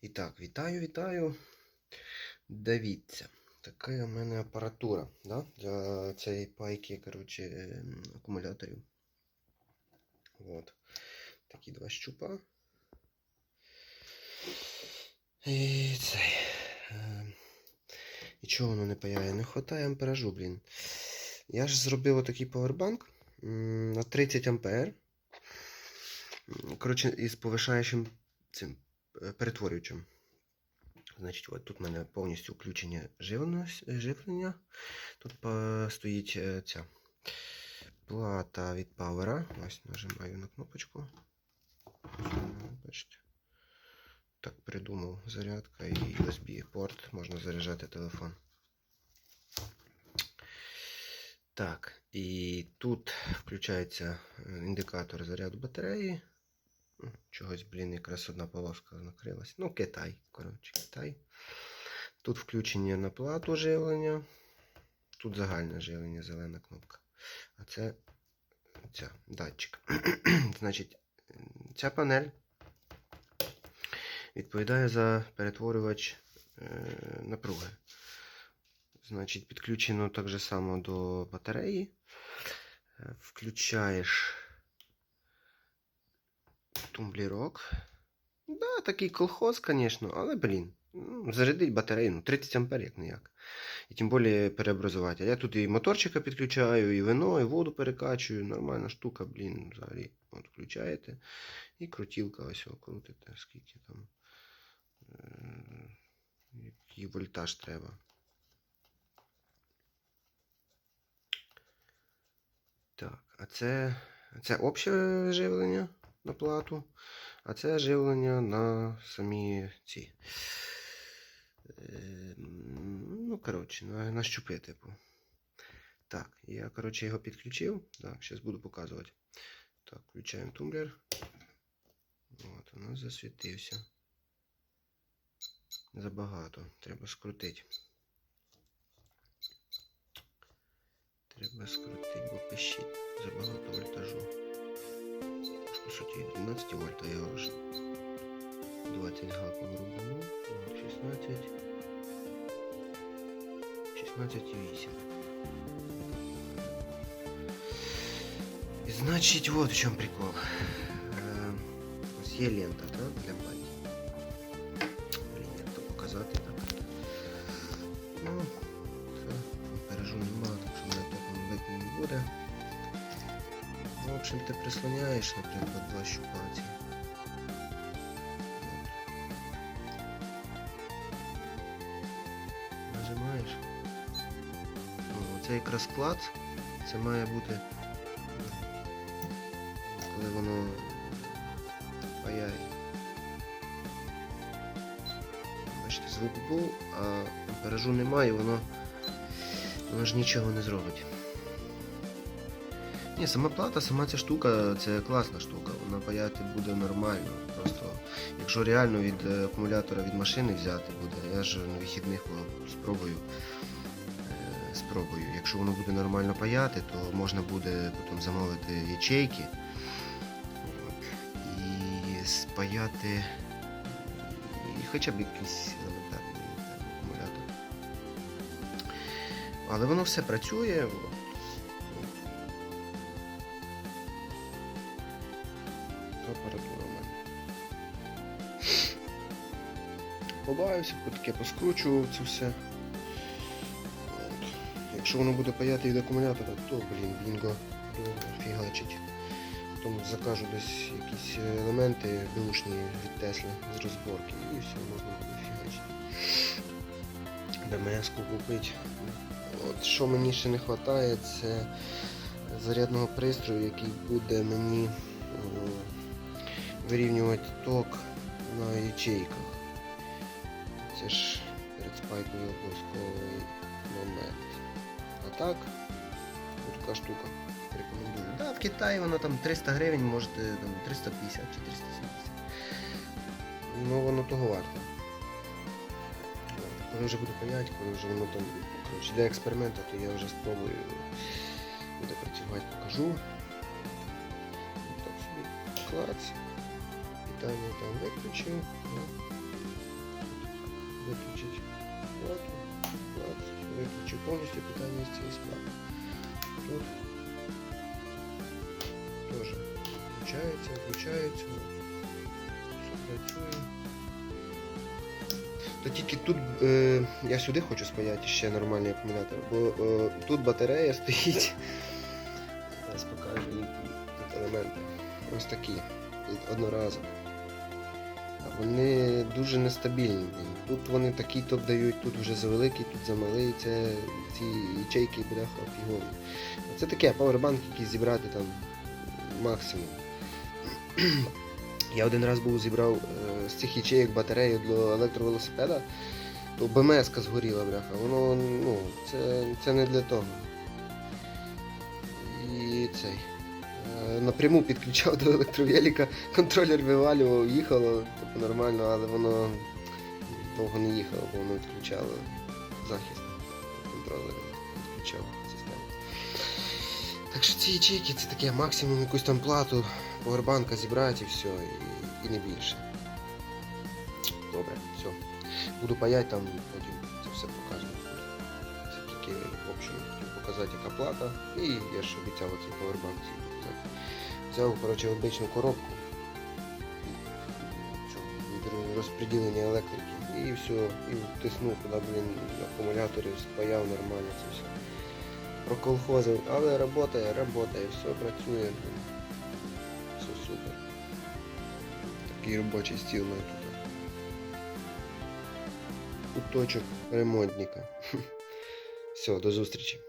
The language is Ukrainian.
І так, вітаю, вітаю. Дивіться, така у мене апаратура да? для цієї пайки, коротше, ем, акумуляторів. От. Такі два щупа. І цей. ем, І чого воно не паяє? Не вистачає амперажу, блін. Я ж зробив отакий павербанк на 30 ампер. Коротше, із повишаючим цим перетворюючим. Значить, от тут в мене повністю включення живлення. живлення. Тут стоїть е, ця плата від Power. Ось нажимаю на кнопочку. Бачите. Так придумав зарядка і USB-порт, можна заряджати телефон. Так, і тут включається е, індикатор заряду батареї. Чогось, блін, якраз одна полоска накрилась. Ну, Китай, коротше, Китай. Тут включення на плату живлення. Тут загальне живлення, зелена кнопка. А це ця датчик. Значить, ця панель відповідає за перетворювач е, напруги. Значить, підключено так же само до батареї. Е, Включаєш тумблірок. Да, такий колхоз, звісно, але, блін, ну, зарядить батарею, ну, 30 ампер як ніяк. І тим більше переобразувати. А я тут і моторчика підключаю, і вино, і воду перекачую. Нормальна штука, блін, взагалі. От включаєте. І крутілка ось його крутите, скільки там. е, Який вольтаж треба. Так, а це, це обще живлення на плату, а це живлення на самі ці. Е, Ну, коротше, на, на щупи, типу. Так, я, коротше, його підключив. Так, зараз буду показувати. Так, включаємо тумблер. От, у нас засвітився. Забагато. Треба скрутити. Треба скрутити, бо пищить. Забагато вольтажу. Ж, По суті, 12 вольт, а я вже 20 гаком рубанув. От, 16. 16,8. Значить, вот в чем прикол. Е, Ось є лента, так, для баті. Блін, як то показати Ну, общем, ти прислоняєш, наприклад, два щупаці. Нажимаєш. Ну, це якраз клац. Це має бути, коли воно паяє. Бачите, звук був, а амперажу немає, воно, воно ж нічого не зробить. Ні, сама плата, сама ця штука, це класна штука, вона паяти буде нормально. Просто якщо реально від е, акумулятора від машини взяти буде, я ж на вихідних спробую. е, Спробую. Якщо воно буде нормально паяти, то можна буде потім замовити ячейки і спаяти і хоча б якийсь елементарний акумулятор. Але воно все працює. Побаюся, таке поскручував це все. От. Якщо воно буде паяти від акумулятора, то, блін, бінго фігачить. Потім закажу десь якісь елементи бушні від Тесли з розборки і все можна буде фігачити. БМС-ку купити. От, що мені ще не вистачає, це зарядного пристрою, який буде мені вирівнювати ток на ячейках. Це ж перед спайкою обов'язковий момент. А так, така штука. Рекомендую. Да, в Китаї воно там 300 гривень, можете там 350 чи 370. Ну воно того варте. Коли вже буду паяти, коли вже воно там коротше, для експерименту, то я вже спробую буде працювати, покажу. Так собі клац. Питання там виключив. Виключити плату, плат, виключив повністю питання з цієї справи. Тут теж включається, включається, все працює. То тільки тут е, я сюди хочу спаяти ще нормальний акумулятор, бо е, тут батарея стоїть. Зараз покажу які тут елементи. Ось такі. А вони дуже нестабільні. Тут вони такий топ дають, тут вже завеликий, тут замалий. Це ці ячейки бляха фігові. Це таке павербанк, який зібрати там максимум. Я один раз був зібрав е, з цих ячеїк батарею для електровелосипеда, то БМС згоріла, бляха. Воно ну, це, це не для того. І цей. Е, Напряму підключав до електровеліка, контролер вивалював, їхало, типу нормально, але воно довго не їхало, бо воно відключало захист контролера, відключав систему. Так що ці ячейки це таке максимум якусь там плату, повербанка зібрати і все, і, і не більше. Добре, все. Буду паять там, потім це все покажу. Це тільки в общем хотів показати, яка плата. І я ж обіцяв оцей повербанк цей показати. Взяв, коротше, обичну коробку від розподілення електрики. І все, і втиснув туди, блін, акумулятори, спаяв нормально це все проколхозив, але работає, работає, все працює. Все супер. Такий робочий стіл на тут. Куточок ремонтника. Все, до зустрічі.